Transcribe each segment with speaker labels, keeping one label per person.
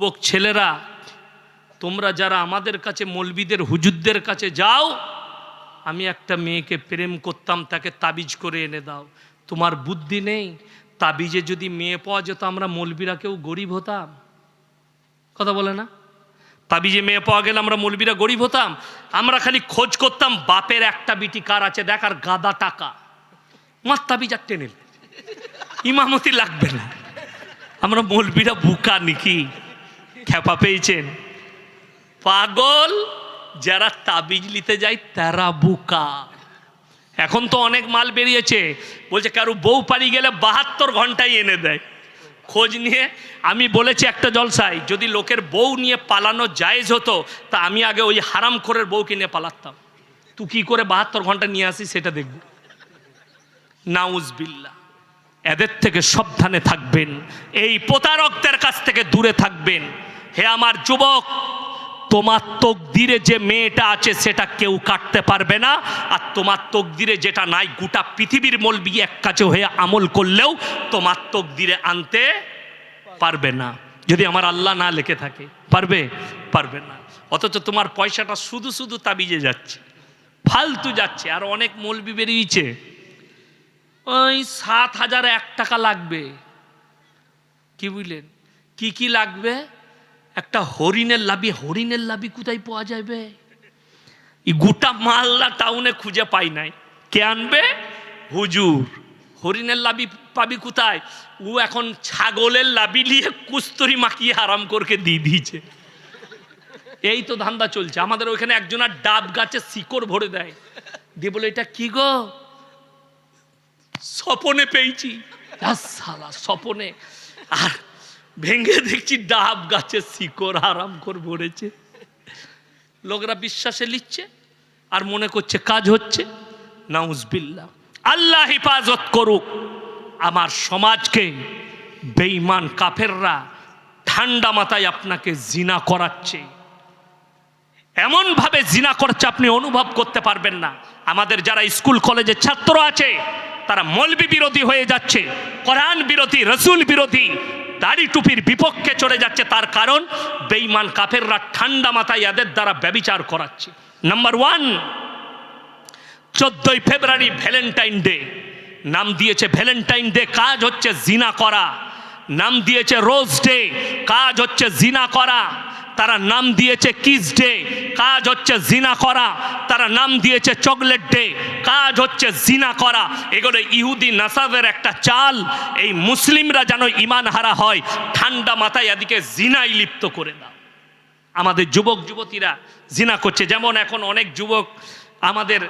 Speaker 1: যুবক ছেলেরা, তোমরা যারা আমাদের কাছে মলবিদের, হুজুরদের কাছে যাও, আমি একটা মেয়েকে প্রেম করতাম, তাকে তাবিজ করে এনে দাও। তোমার বুদ্ধি নেই, তাবিজে যদি মেয়ে পাওয়া যেত, আমরা মলবিরা কেউ গরিব হতাম। কথা বলে না? তাবিজে মেয়ে পাওয়া গেলে আমরা মলবিরা গরিব হতাম। আমরা খালি খোঁজ করতাম, বাপের একটা বিটি কার আছে, দেখ আর গাদা টাকা। মার তাবিজ আর টেনে ইমামতি লাগবে না। আমরা মলবিরা বুকা নাকি? খেপা পেয়েছেন। পাগল, যারা তাবিজ নিতে যায় তারা বুকা। এখন তো অনেক মাল বেরিয়েছে। বলছে, কারও বউ পারি গেলে বাহাত্তর ঘন্টায় এনে দেয়। খোঁজ নিয়ে আমি বলেছি একটা জলসাই যদি লোকের বউ নিয়ে পালানো জায়েজ হতো, তা আমি আগে ওই হারাম খোরের বউকে নিয়ে পালাতাম। তুই কি করে বাহাত্তর ঘণ্টা নিয়ে আসিস সেটা দেখব। নাউজবিল্লা এদের থেকে সাবধানে থাকবেন। এই প্রতারকদের কাছ থেকে দূরে থাকবেন। হে আমার যুবক, তোমার তকদিরে যে মেয়েটা আছে সেটা কেউ কাটতে পারবে না, আর তোমার তকদিরে যেটা নাই, গোটা পৃথিবীর মলবি এক কাছে হয়ে আমল করলেও তোমার তকদিরে আনতে পারবে না। যদি আমার আল্লাহ না লেখে থাকে, পারবে? পারবে না। অথচ তোমার পয়সাটা শুধু শুধু তাবিজে যাচ্ছে, ফালতু যাচ্ছে, আর অনেক মলবি বেরিয়েছে। ওই সাত হাজার এক টাকা লাগবে। কি বুঝলেন? কি কি লাগবে? একটা হরিণের লাবি হরিণের লাবি কোথায় পাওয়া যাবে? এই গোটা মালদা টাউনে খুঁজে পাই নাই। কে আনবে? হুজুর। হরিণের লাবি পাবি কোথায়? ও এখন ছাগলের লাবি নিয়ে কুস্তরি মাখিয়ে আরাম করকে দিয়ে দিয়েছে। এই তো ধান্দা চলছে। আমাদের ওইখানে একজনের ডাব গাছে শিকড় ভরে দেয়। দিয়ে বলে, এটা কি গো? স্বপনে পেয়েছি। সালা স্বপনে। আর ভেঙে দেখছি ডাব গাছে শিকড় আরাম করে ভরেছে। লোকরা বিশ্বাসে লিখছে আর মনে করছে কাজ হচ্ছে। নাউজবিল্লা আল্লাহ হেফাজত করুক। আমার সমাজকে বেঈমান কাফেররা ঠান্ডা মাথায় আপনাকে জিনা করাচ্ছে। এমনভাবে জিনা করছে আপনি অনুভব করতে পারবেন না। আমাদের যারা স্কুল কলেজের ছাত্র আছে, তারা মলবি বিরোধী হয়ে যাচ্ছে, কোরআন বিরোধী, রসুল বিরোধী দাড়ি টুপির বিপক্ষে চলে যাচ্ছে তার কারণ বেইমান কাফেররা ঠান্ডা মাথায় এদের দ্বারা ব্যবিচার করাচ্ছে। নাম্বার ওয়ান চোদ্দই ফেব্রুয়ারি ভ্যালেন্টাইন ডে। নাম দিয়েছে ভ্যালেন্টাইন ডে, কাজ হচ্ছে জিনা করা। নাম দিয়েছে রোজ ডে, কাজ হচ্ছে জিনা করা। তারা নাম দিয়েছে কিস ডে। কাজ হচ্ছে জিনা করা। তারা নাম দিয়েছে চকলেট ডে। কাজ হচ্ছে জিনা করা। এগুলো ইহুদি নাসাবের একটা চাল। এই মুসলিমরা যেন ইমান হারা হয়, ঠান্ডা মাথায় এদিকে জিনাই লিপ্ত করে দাও। আমাদের যুবক যুবতীরা জিনা করছে। যেমন এখন অনেক যুবক আমাদের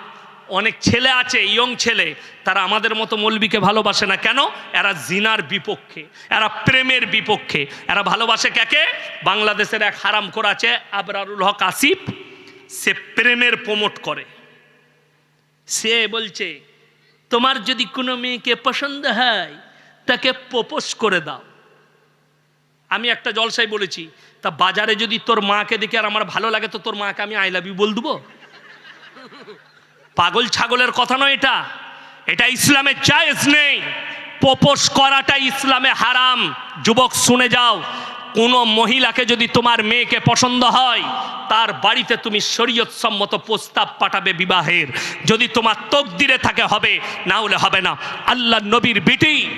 Speaker 1: অনেক ছেলে আছে, ইয়ং ছেলে, তারা আমাদের মতো মৌলবীকে ভালোবাসে না। কেন? এরা জিনার বিপক্ষে, এরা প্রেমের বিপক্ষে। এরা ভালোবাসে কাকে? বাংলাদেশের এক হারাম করা আছে, আবরারুল হক আসিফ, সে প্রেমের প্রমোট করে। সে বলছে, তোমার যদি কোনো মেয়েকে পছন্দ হয়, তাকে প্রপোজ করে দাও। আমি একটা জলসাই বলেছি, তা বাজারে যদি তোর মাকে দেখে আর আমার ভালো লাগে, তো তোর মাকে আমি আই লাভ ইউ বল দেবো? পাগল ছাগলের কথা নয় এটা। এটা ইসলামে চাইজ নেই। প্রপোজ করাটা ইসলামে হারাম। যুবক, শুনে যাও। কোনো মহিলাকে যদি তোমার মেয়েকে পছন্দ হয়, তার বাড়িতে তুমি শরীয়ত সম্মত প্রস্তাব পাঠাবে বিবাহের। যদি তোমার তকদিরে থাকে, হবে। না হলে হবে না। আল্লাহ নবীর বিটি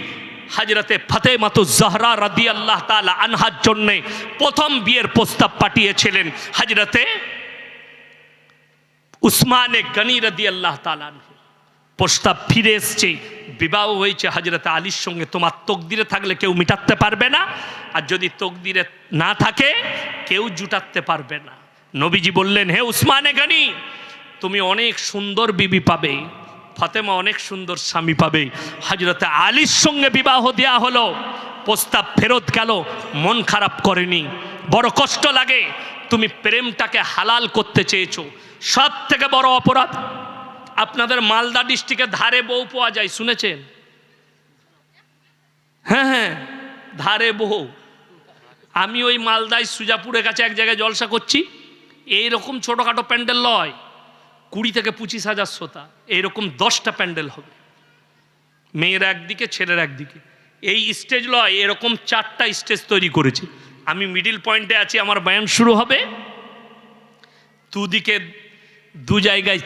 Speaker 1: হাজরতে ফতে মাতু জহরা রাদি আল্লাহ তালা আনহার জন্যে প্রথম বিয়ের প্রস্তাব পাঠিয়েছিলেন হাজরতে উসমানে গনি রদি আল্লাহ তালান প্রস্তাব ফিরে এসছে, বিবাহ হয়েছে হজরত আলীর সঙ্গে। তোমার তকদিরে থাকলে কেউ মিটাতে পারবে না, আর যদি তকদিরে না থাকে, কেউ জুটাতে পারবে না। নবীজি বললেন, হে উসমানে গনি, তুমি অনেক সুন্দর বিবি পাবে, ফাতেমা অনেক সুন্দর স্বামী পাবে। হজরতে আলীর সঙ্গে বিবাহ দেয়া হলো, প্রস্তাব ফেরত গেল, মন খারাপ করেনি। বড় কষ্ট লাগে, তুমি প্রেমটাকে হালাল করতে চেয়েছো সব থেকে বড় অপরাধ? আপনাদের মালদা ডিস্ট্রিক্টের ধারে বউ পাওয়া যায়, শুনেছেন? হ্যাঁ হ্যাঁ ধারে বউ। আমি ওই মালদায় সুজাপুরের কাছে এক জায়গায় জলসা করছি, এইরকম ছোটোখাটো প্যান্ডেল লয় কুড়ি থেকে পঁচিশ হাজার শ্রোতা, এইরকম দশটা প্যান্ডেল হবে। মেয়ের একদিকে, ছেলের একদিকে। এই স্টেজ লয় এরকম চারটা স্টেজ তৈরি করেছে। আমি মিডিল পয়েন্টে আছি, আমার ব্যায়াম শুরু হবে। দুদিকে দু জায়গায়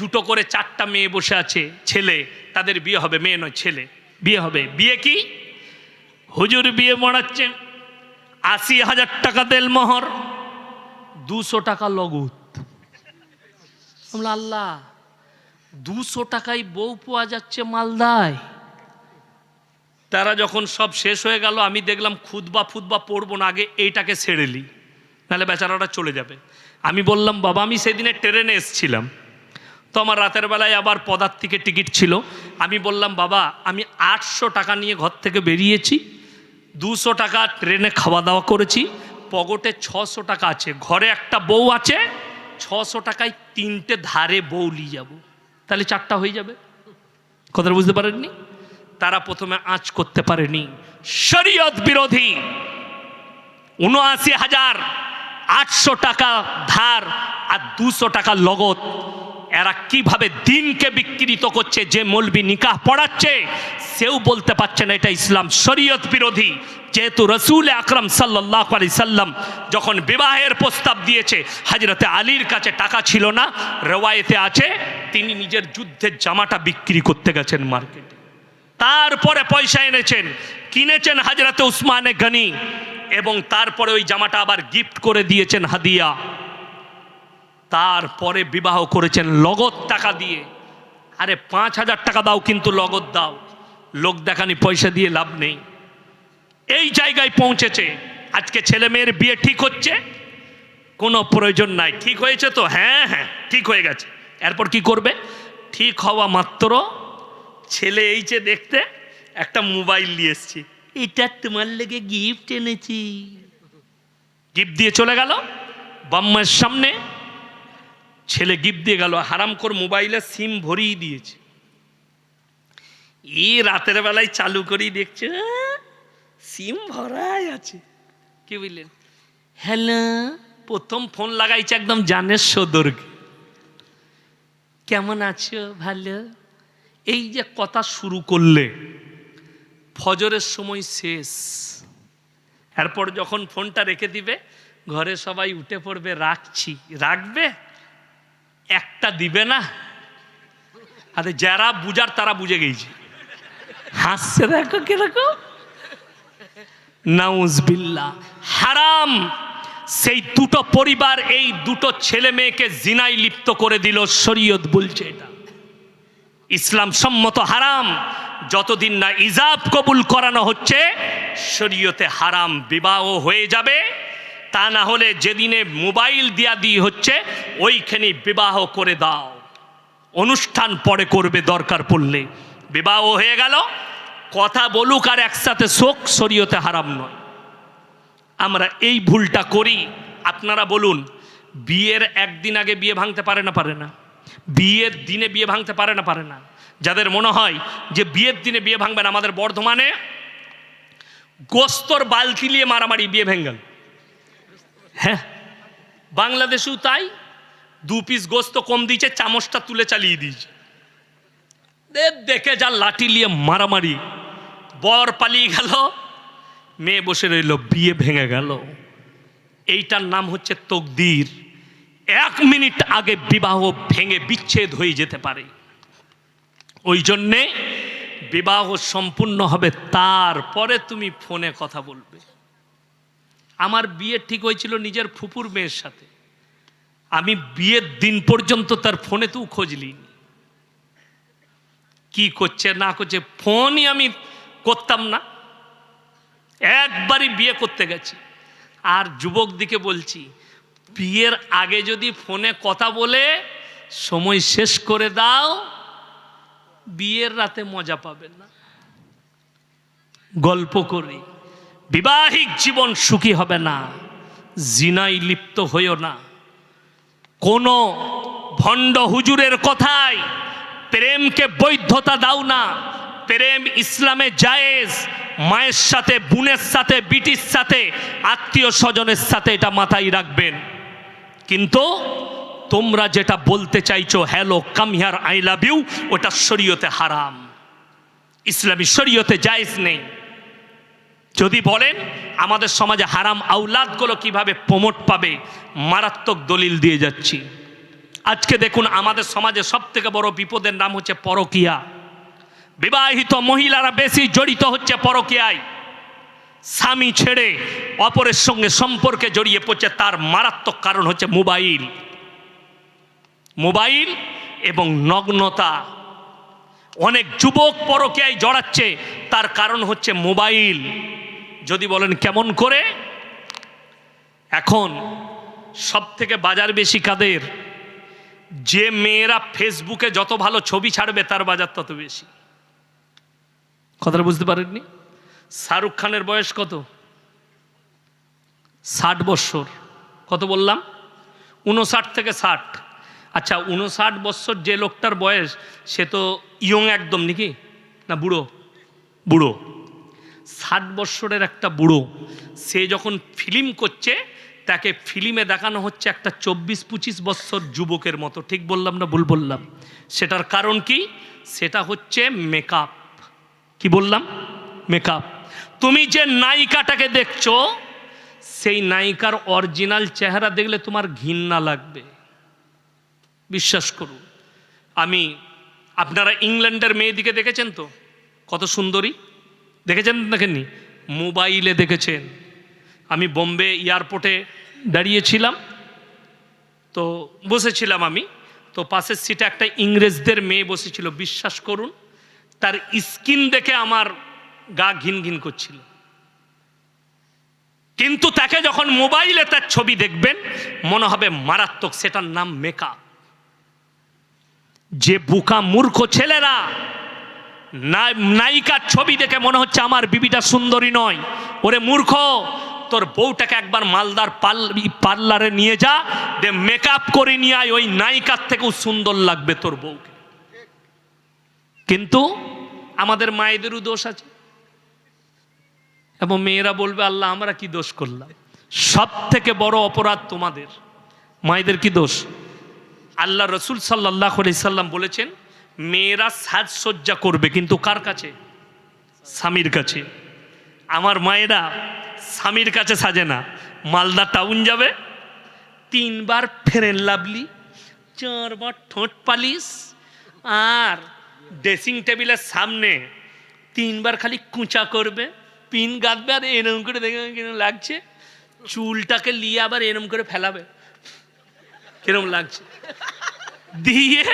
Speaker 1: দুটো করে চারটা মেয়ে বসে আছে, ছেলে, তাদের বিয়ে হবে, মেয়ে নয়, ছেলে। বিয়ে হবে। বিয়ে কি? হুজুর বিয়ে মরাচ্ছে, আশি হাজার টাকা তেল মোহর, দুশো টাকা লগত। আল্লাহ, দুশো টাকায় বউ পাওয়া যাচ্ছে মালদায়। তারা যখন সব শেষ হয়ে গেল, আমি দেখলাম খুদবা ফুদবা পড়ব না, আগে এইটাকে ছেড়েলি নাহলে বেচারাটা চলে যাবে। আমি বললাম, বাবা, আমি সেদিনে ট্রেনে এসছিলাম। তো আমার রাতের বেলায় আবার পদার্থিকের টিকিট ছিল। আমি বললাম, বাবা, আমি আটশো টাকা নিয়ে ঘর থেকে বেরিয়েছি। দুশো টাকা ট্রেনে খাওয়া দাওয়া করেছি। পকেটে ছশো টাকা আছে। ঘরে একটা বউ আছে। ছশো টাকায় তিনটে ধারে বউ নিয়ে যাব। তাহলে চারটা হয়ে যাবে। কথাটা বুঝতে পারেননি? তারা প্রথমে আঁচ করতে পারেনি। শরীয়ত বিরোধী উনআশি হাজার আটশো টাকা ধার আর দুশো টাকা লগত এরা কীভাবে দিনকে বিকৃত করছে, যে মলবি নিকাহ পড়াচ্ছে, সেও বলতে পারছে না এটা ইসলাম শরীয়ত বিরোধী। যেহেতু রসুল আকরম সাল্লাহ আলি সাল্লাম যখন বিবাহের প্রস্তাব দিয়েছে হাজরতে আলীর কাছে টাকা ছিল না, রেওয়ায়েতে আছে, তিনি নিজের যুদ্ধের জামাটা বিক্রি করতে গেছেন মার্কেটে। তারপরে পয়সা এনেছেন। কিনেছেন হাজরাতে উসমানে গনি। এবং তারপরে ওই জামাটা আবার গিফট করে দিয়েছেন হাদিয়া। তারপরে বিবাহ করেছেন লগত টাকা দিয়ে। আরে পাঁচ হাজার টাকা দাও কিন্তু লগত দাও। লোক দেখানি পয়সা দিয়ে লাভ নেই। এই জায়গায় পৌঁছেছে। আজকে ছেলে মেয়ের বিয়ে ঠিক হচ্ছে? কোনো প্রয়োজন নাই। ঠিক হয়েছে তো? হ্যাঁ হ্যাঁ ঠিক হয়ে গেছে। এরপর কি করবে? ঠিক হওয়া মাত্র ছেলে এই যে দেখতে একটা মোবাইল নিয়ে এসছি। এটা তোমার লেগে গিফট এনেছি। গিফট দিয়ে চলে গেল বাম্মার সামনে ছেলে গিফট দিয়ে গেল হারাম কর মোবাইলে সিম ভরিয়ে দিয়েছে। ই রাতের বেলায় চালু করেই দেখছে সিম ভরাই আছে। কি বুঝলেন হ্যালো প্রথম ফোন লাগাইছে একদম জানের সদর্গে কেমন আছো? ভালো? এই যে কথা শুরু করলে ফজরের সময় শেষ। এরপর যখন ফোনটা রেখে দিবে, ঘরে সবাই উঠে পড়বে, রাখছি। রাখবে? একটা দিবে না। আরে যারা বুঝার তারা বুঝে গেছে। হাসছে দেখো কীরকম। নাউজবিল্লা হারাম। সেই দুটো পরিবার, এই দুটো ছেলে মেয়েকে জিনাই লিপ্ত করে দিল। শরীয়ত বলছে এটা। ইসলাম সম্মত হারাম। যতদিন না ইজাব কবুল করানো হচ্ছে, শরীয়তে হারাম বিবাহ হয়ে যাবে। তা না হলে যেদিনে মোবাইল দিয়া দিয়ে হচ্ছে ওইখানে বিবাহ করে দাও। অনুষ্ঠান পরে করবে দরকার পড়লে। বিবাহ হয়ে গেল, কথা বলুক আর একসাথে শোক, শরীয়তে হারাম নয়। আমরা এই ভুলটা করি। আপনারা বলুন, বিয়ের একদিন আগে বিয়ে ভাঙতে পারে না পারে না। বিয়ের দিনে বিয়ে ভাঙতে পারে না পারে না। যাদের মনে হয় যে বিয়ের দিনে বিয়ে ভাঙবেন আমাদের বর্ধমানে গোস্তর বালতি নিয়ে মারামারি বিয়ে ভেঙ্গেল। হ্যাঁ বাংলাদেশেও তাই, দু পিস গোস্ত কম দিয়েছে, চামচটা তুলে চালিয়ে দিয়েছে। দেখে যা লাঠি নিয়ে মারামারি। বর পালিয়ে গেল, মেয়ে বসে রইল, বিয়ে ভেঙে গেল। এইটার নাম হচ্ছে তকদির। এক মিনিট আগে বিবাহ ভেঙে বিচ্ছেদ হয়ে যেতে পারে। ওই জন্যে বিবাহ সম্পূর্ণ হবে, তারপরে তুমি ফোনে কথা বলবে। আমার বিয়ে ঠিক হয়েছিল নিজের ফুপুর মেয়ের সাথে। আমি বিয়ের দিন পর্যন্ত তার ফোনে তো খোঁজ খোঁজলি কি করছে, না করছে, ফোনই আমি করতাম না। একবারই বিয়ে করতে গেছি। আর যুবক দিকে বলছি, বিয়ের আগে যদি ফোনে কথা বলে, সময় শেষ করে দাও বিয়ের রাতে মজা পাবেন না। গল্প করি, বিবাহিক জীবন সুখী হবে না, জিনাই লিপ্ত হইও না। কোনো ভণ্ড হুজুরের কথায় প্রেমকে বৈধতা দাও না, প্রেম ইসলামে জায়েজ, মায়ের সাথে, বোনের সাথে, বিটির সাথে, আত্মীয় স্বজনের সাথে এটা মাথায় রাখবেন। কিন্তু তোমরা যেটা বলতে চাইছো hello come here I love you ওটা শরীয়তে হারাম। ইসলামী শরীয়তে জায়েজ নেই। যদি বলেন, আমাদের সমাজে হারাম আউলাদগুলো কীভাবে প্রমোট পাবে? মারাত্মক দলিল দিয়ে যাচ্ছি। আজকে দেখুন, আমাদের সমাজে সব থেকে বড় বিপদের নাম হচ্ছে পরকিয়া। বিবাহিত মহিলারা বেশি জড়িত হচ্ছে পরকিয়ায়। স্বামী ছেড়ে অপরের সঙ্গে সম্পর্কে জড়িয়ে পড়ছে, তার মারাত্মক কারণ হচ্ছে মোবাইল। মোবাইল এবং নগ্নতা। অনেক যুবক পরকীয়ায় জড়াচ্ছে, তার কারণ হচ্ছে মোবাইল। যদি বলেন কেমন করে? এখন সব থেকে বাজার বেশি কাদের? যে মেয়েরা ফেসবুকে যত ভালো ছবি ছাড়বে, তার বাজার তত বেশি। কথাটা বুঝতে পারেননি? শাহরুখ খানের বয়স কত? ষাট বৎসর কত বললাম? উনষাট থেকে ষাট। আচ্ছা উনষাট বৎসর যে লোকটার বয়স, সে তো ইয়ং একদম নাকি? না বুড়ো? বুড়ো। ষাট বৎসরের একটা বুড়ো, সে যখন ফিল্ম করছে, তাকে ফিল্মে দেখানো হচ্ছে একটা চব্বিশ পঁচিশ বৎসর যুবকের মতো। ঠিক বললাম না ভুল বললাম? সেটার কারণ কি? সেটা হচ্ছে মেকআপ কি বললাম? মেকআপ তুমি যে নায়িকাটাকে দেখছ, সেই নায়িকার অরিজিনাল চেহারা দেখলে তোমার ঘৃণা লাগবে। বিশ্বাস করুন। আমি, আপনারা ইংল্যান্ডের মেয়েদিকে দেখেছেন তো? কত সুন্দরী। দেখেছেন দেখেননি? মোবাইলে দেখেছেন। আমি বোম্বে এয়ারপোর্টে দাঁড়িয়েছিলাম। তো বসেছিলাম আমি। তো পাশের সিটে একটা ইংরেজদের মেয়ে বসেছিল, বিশ্বাস করুন। তার স্কিন দেখে আমার গা ঘিন ঘিন করছিল। কিন্তু তাকে যখন মোবাইলে তার ছবি দেখবেন, মনে হবে মারাত্মক, সেটার নাম মেকআপ যে বুকা মূর্খ ছেলেরা নায়িকার ছবি দেখে মনে হচ্ছে আমার বিবিটা সুন্দরী নয়। ওরে মূর্খ, তোর বউটাকে একবার মালদার পার্লারে নিয়ে যা, দে মেকআপ করে নিয়ে আয়, ওই নায়িকার থেকেও সুন্দর লাগবে তোর বউকে। কিন্তু আমাদের মায়েদেরও দোষ আছে। এবং মেয়েরা বলবে, আল্লাহ, আমরা কি দোষ করলাম? সব থেকে বড় অপরাধ তোমাদের। মায়েদের কি দোষ? আল্লাহ রসুল সাল্লাহ সাল্লাম বলেছেন, মেয়েরা সাজসজ্জা করবে। কিন্তু কার কাছে? স্বামীর কাছে। আমার মায়েরা স্বামীর কাছে সাজে না। মালদা টাউন যাবে, তিনবার ফেরেন লাভলি, চারবার ঠোঁট পালিশ, আর ড্রেসিং টেবিলের সামনে তিনবার খালি কুঁচা করবে, পিন গাঁদবে, আর এরম করে দেখে লাগছে, চুলটাকে নিয়ে আবার এরম করে ফেলাবে। কিরম লাগছে? দিয়ে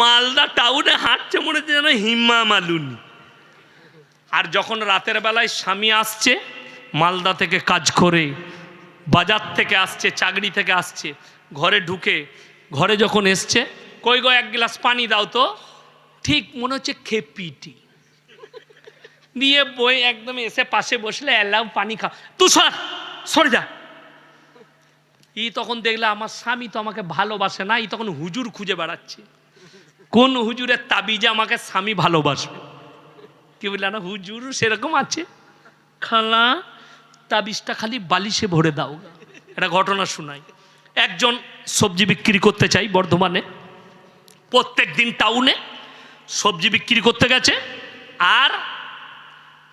Speaker 1: মালদা টাউনে হাঁটছে মনে হচ্ছে যেন হিম্মা মালুনি। আর যখন রাতের বেলায় স্বামী আসছে, মালদা থেকে কাজ করে, বাজার থেকে আসছে, চাকরি থেকে আসছে, ঘরে ঢুকে, ঘরে যখন এসছে, কই গো, এক গ্লাস পানি দাও তো। ঠিক মনে হচ্ছে খেপিটি। দিয়ে বই একদম এসে পাশে বসলে এলাম পানি খা তুষার, সরে যা। ই তখন দেখলে আমার স্বামী তো আমাকে ভালোবাসে না, ই তখন হুজুর খুঁজে বেড়াচ্ছে। কোন হুজুরের তাবিজে আমাকে স্বামী ভালোবাসবে? কি বললে না হুজুর সেরকম আছে। খালা, তাবিজটা খালি বালিশে ভরে দাও একটা ঘটনা শোনাই। একজন সবজি বিক্রি করতে চাই বর্ধমানে। প্রত্যেক দিন টাউনে সবজি বিক্রি করতে গেছে। আর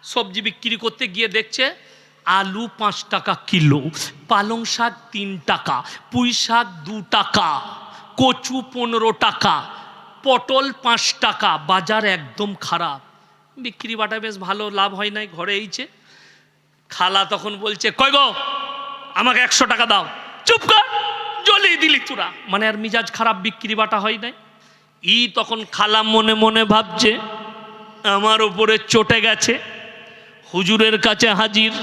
Speaker 1: সবজি বিক্রি করতে গিয়ে দেখছে আলু পাঁচ টাকা কিলো, পালং শাক তিন টাকা, পুঁই শাক দু টাকা, কচু পনেরো টাকা, পটল পাঁচ টাকা, বাজার একদম খারাপ। বিক্রি বাটা বেশ ভালো, লাভ হয় নাই, ঘরে এইছে খালা তখন বলছে, কই গো, আমাকে একশো টাকা দাও, চুপ কর, জ্বলিয়ে দিলি তোরা। মানে আর মিজাজ খারাপ, বিক্রি বাটা হয় নাই। ই তখন খালা মনে মনে ভাবছে, আমার ওপরে চটে গেছে, হুজুরের কাছে হাজির।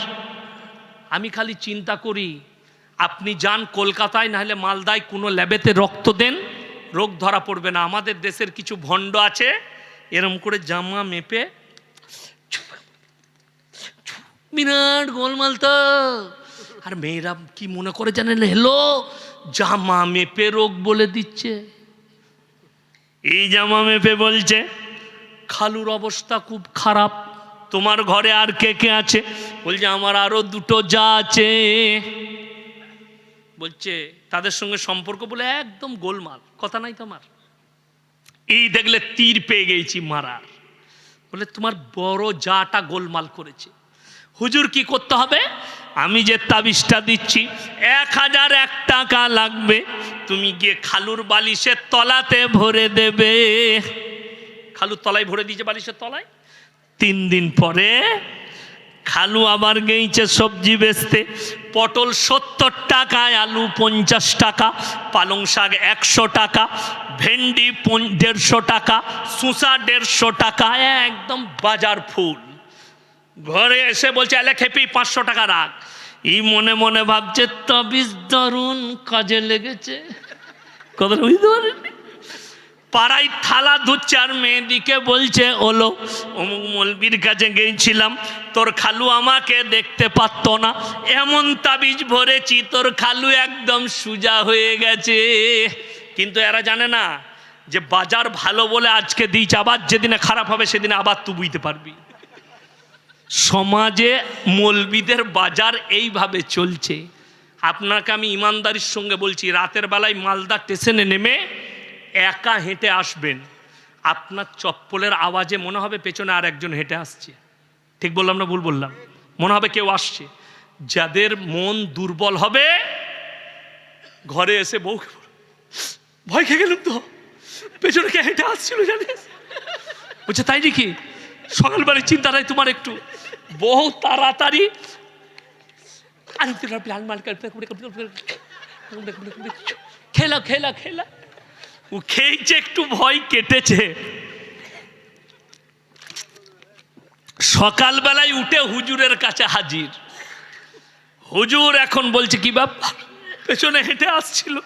Speaker 1: আমি খালি চিন্তা করি, আপনি যান কলকাতায়, নাহলে মালদায় কোনো ল্যাবেতে রক্ত দেন, রোগ ধরা পড়বে না। আমাদের দেশের কিছু ভণ্ড আছে, এরম করে জামা মেপে বিরাট গোলমাল তো আর মেয়েরা কি মনে করে জানেন? হেলো জামা মেপে রোগ বলে দিচ্ছে। এই জামা মেপে বলছে, খালুর অবস্থা খুব খারাপ। তোমার ঘরে আর কে কে আছে? বলছে, আমার আরও দুটো যা আছে। বলছে, তাদের সঙ্গে সম্পর্ক বলে একদম গোলমাল। কথা নাই তোমার? এই দেখলে তীর পেয়ে গেছি মারার। বলে, তোমার বড় যাটা গোলমাল করেছে। হুজুর কি করতে হবে? আমি যে তাবিজটা দিচ্ছি, এক হাজার এক টাকা লাগবে। তুমি গিয়ে খালুর বালিশের তলাতে ভরে দেবে। খালুর তলায় ভরে দিয়েছে বালিশের তলায়? তিন দিন পরে খালু আবার গেইছে সবজি বেচতে। পটল সত্তর টাকায়, আলু পঞ্চাশ টাকা, পালং শাক একশো টাকা, ভেন্ডি দেড়শো টাকা শুষা দেড়শো টাকা, একদম বাজার ফুল। ঘরে এসে বলছে এলে খেপি, পাঁচশো টাকা রাখ। ই মনে মনে ভাবছে, তবিজ দারুণ কাজে লেগেছে। কথা বুঝতে পারেননি পাড়ায় থালা ধুচ্ছে আর মেয়েদিকে বলছে, ওলো, অমুক মলবির কাছে গিয়েছিলাম তোর খালু আমাকে দেখতে পারতো না। এমন তাবিজ ভরেছি, তোর খালু একদম সুজা হয়ে গেছে। কিন্তু এরা জানে না যে বাজার ভালো বলে আজকে দিয়েছে, আবার যেদিনে খারাপ হবে সেদিনে আবার তুই বুঝতে পারবি। সমাজে মলবিদের বাজার এইভাবে চলছে। আপনাকে আমি ইমানদারির সঙ্গে বলছি, রাতের বেলায় মালদা স্টেশনে নেমে একা হেঁটে আসবেন আপনার চপ্পলের আওয়াজে মনে হবে পেছনে আর একজন হেঁটে আসছে ঠিক বললাম না ভুল বললাম মনে হবে কেউ আসছে যাদের মন দুর্বল হবে ঘরে এসে বউ ভয় খেয়ে গেলাম তো পেছনে কে হেঁটে আসছিল জানিস বলছে তাই নাকি সকালবেলায় চিন্তাটাই তোমার একটু বহু তাড়াতাড়ি খেলা খেলা খেলা ও খেয়েছে একটু ভয় কেটেছে। সকালবেলায় উঠে হুজুরের কাছে হাজির। হুজুর এখন বলছে কি ব্যাপার? পেছনে হেঁটে আসছিল।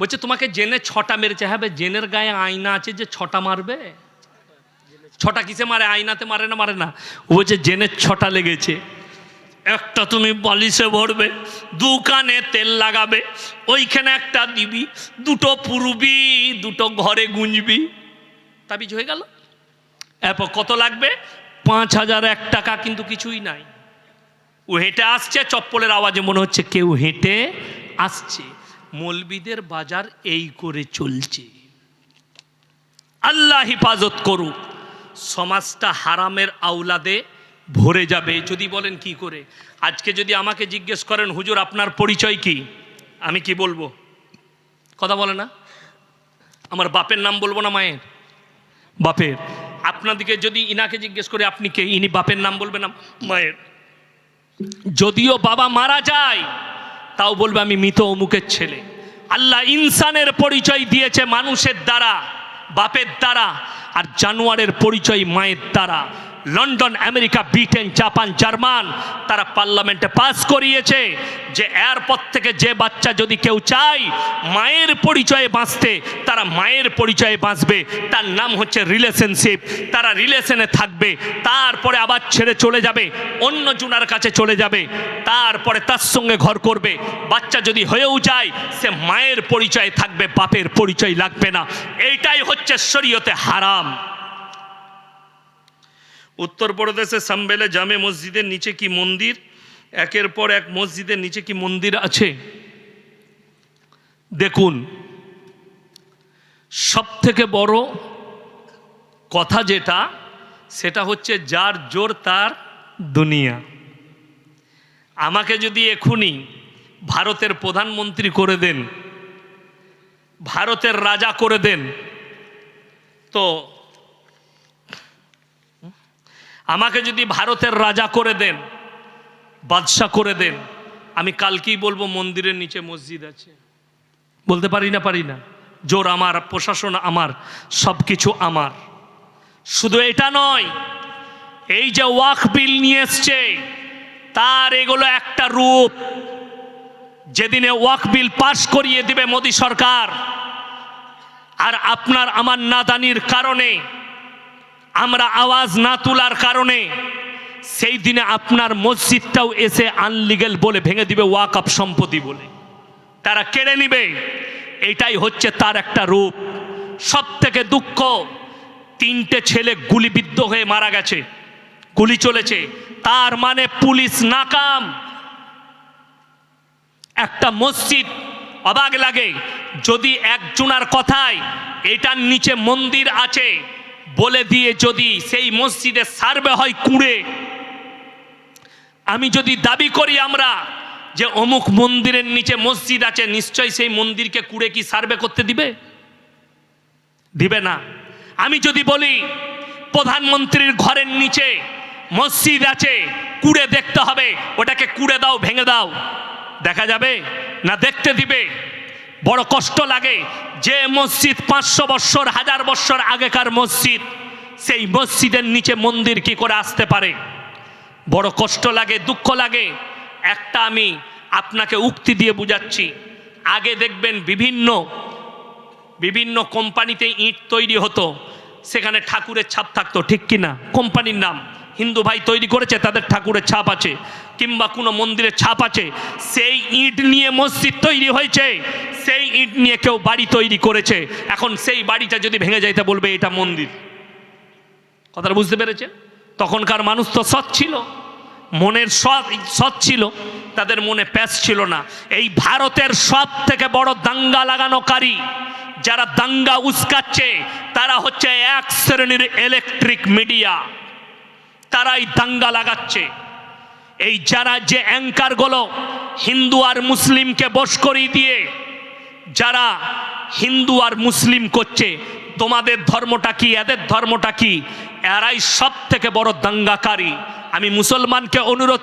Speaker 1: বলছে তোমাকে জেনে ছটা মেরেছে। হ্যাঁ বে, জেনের গায়ে আয়না আছে যে ছটা মারবে? ছটা কিসে মারে? আয়নাতে মারে না মারে না? ও বলছে জেনের ছটা লেগেছে। একটা তুমি বালিশে ভরবে দু কানে তেল লাগাবে, ওইখানে একটা দিবি, দুটো পুরবি, দুটো ঘরে গুঁজবি। তাবিজ হয়ে গেল। এরপর কত লাগবে? পাঁচ হাজার, এক টাকা কিন্তু কিছুই নাই। ও হেঁটে আসছে, চপ্পলের আওয়াজে মনে হচ্ছে কেউ হেঁটে আসছে। মলবিদের বাজার এই করে চলছে। আল্লাহ হিফাজত করুক। সমাজটা হারামের আওলাদে ভরে যাবে। যদি বলেন কি করে? আজকে যদি আমাকে জিজ্ঞেস করেন, হুজুর, আপনার পরিচয় কি? আমি কি বলব? কথা বলে না? আমার বাপের নাম বলব না মায়ের? বাপের। আপনাদিকে যদি ইনাকে জিজ্ঞেস করে, আপনি কে? ইনি বাপের নাম বলবেন না মায়ের। যদিও বাবা মারা যায়, তাও বলবে, আমি মৃত অমুকের ছেলে। আল্লাহ ইনসানের পরিচয় দিয়েছে মানুষের দ্বারা, বাপের দ্বারা, আর জানোয়ারের পরিচয় মায়ের দ্বারা। London, America, Britain, Japan, German, তারা পার্লামেন্টে পাস করিয়েছে যে এরপর থেকে যে বাচ্চা যদি কেউ চায়, মায়ের পরিচয়ে বাঁচতে, তারা মায়ের পরিচয়ে বাঁচবে। তার নাম হচ্ছে রিলেশনশিপ তারা রিলেশনে থাকবে, তারপরে আবার ছেড়ে চলে যাবে, অন্য জুনার কাছে চলে যাবে, তারপরে তার সঙ্গে ঘর করবে। বাচ্চা যদি হয়েও যায়, সে মায়ের পরিচয়ে থাকবে, বাপের পরিচয় লাগবে না। এইটাই হচ্ছে শরীয়তে হারাম। উত্তরপ্রদেশে সাম্বেলে জামে মসজিদের নিচে কি মন্দির? একের পর এক মসজিদের নিচে কি মন্দির আছে? দেখুন সব থেকে বড় কথা যেটা, সেটা হচ্ছে যার জোর তার দুনিয়া। আমাকে যদি এখুনি ভারতের প্রধানমন্ত্রী করে দেন, ভারতের রাজা করে দেন, তো আমাকে যদি ভারতের রাজা করে দেন, বাদশাহ করে দেন, আমি কালকেই বলব মন্দিরের নিচে মসজিদ আছে। বলতে পারি না পারি না। জোর আমার, প্রশাসন আমার সব কিছু আমার। শুধু এটা নয়, এই যে ওয়াক বিল নিয়ে এসছে, তার এগুলো একটা রূপ। যেদিনে ওয়াক বিল পাশ করিয়ে দিবে মোদী সরকার, আর আপনার আমার নাদানির কারণে আমরা আওয়াজ না তোলার কারণে সেই দিনে আপনার মসজিদটাও এসে আনলিগেল বলে ভেঙে দিবে ওয়াকআপ সম্পত্তি বলে। তারা কেড়ে নিবে। এটাই হচ্ছে তার একটা রূপ। সব থেকে দুঃখ, তিনটে ছেলে গুলিবিদ্ধ হয়ে মারা গেছে, গুলি চলেছে। তার মানে পুলিশ নাকাম। একটা মসজিদ অবাক লাগে। যদি একজনার কথায়, এটার নিচে মন্দির আছে বলে দিয়ে যদি সেই মসজিদে সার্ভে হয় কুঁড়ে, আমি যদি দাবি করি আমরা যে অমুক মন্দিরের নিচে মসজিদ আছে, নিশ্চয়ই সেই মন্দিরকে কুড়ে কি সার্ভে করতে দিবে? দিবে না। আমি যদি বলি প্রধানমন্ত্রীর ঘরের নিচে মসজিদ আছে, কুড়ে দেখতে হবে, ওটাকে কুড়ে দাও, ভেঙে দাও, দেখা যাবে না দেখতে দিবে? বড় কষ্ট লাগে। যে মসজিদ পাঁচশো বৎসর, হাজার বৎসর আগেকার মসজিদ, সেই মসজিদের নিচে মন্দির কি করে আসতে পারে? বড় কষ্ট লাগে, দুঃখ লাগে। একটা আমি আপনাকে উক্তি দিয়ে বুঝাচ্ছি। আগে দেখবেন বিভিন্ন বিভিন্ন কোম্পানিতে ইট তৈরি হতো। সেখানে ঠাকুরের ছাপ থাকতো, ঠিক কি না? কোম্পানির নাম। হিন্দু ভাই তৈরি করেছে, তাদের ঠাকুরের ছাপ আছে। কিংবা কোনো মন্দিরের ছাপ আছে। সেই ইট নিয়ে মসজিদ তৈরি হয়েছে। সেই ইট নিয়ে কেউ বাড়ি তৈরি করেছে। এখন সেই বাড়িটা যদি ভেঙে যাইতে বলবে এটা মন্দির। কথাটা বুঝতে পেরেছেন? তখনকার মানুষ তো সৎ ছিল। মনের সৎ সৎ ছিল। তাদের মনে প্যাস ছিল না। এই ভারতের সব থেকে বড় দাঙ্গা লাগানোকারী যারা দাঙ্গা উস্কাচ্ছে, তারা হচ্ছে এক শ্রেণির ইলেকট্রিক মিডিয়া তারাই দাঙ্গা লাগাচ্ছে। এই যারা যে অ্যাঙ্কারগুলো হিন্দু আর মুসলিমকে বশ করিয়ে দিয়ে যারা হিন্দু আর মুসলিম করছে, তোমাদের ধর্মটা কি, এদের ধর্মটা কি? এরাই সব থেকে বড় দাঙ্গাকারী। আমি মুসলমানকে অনুরোধ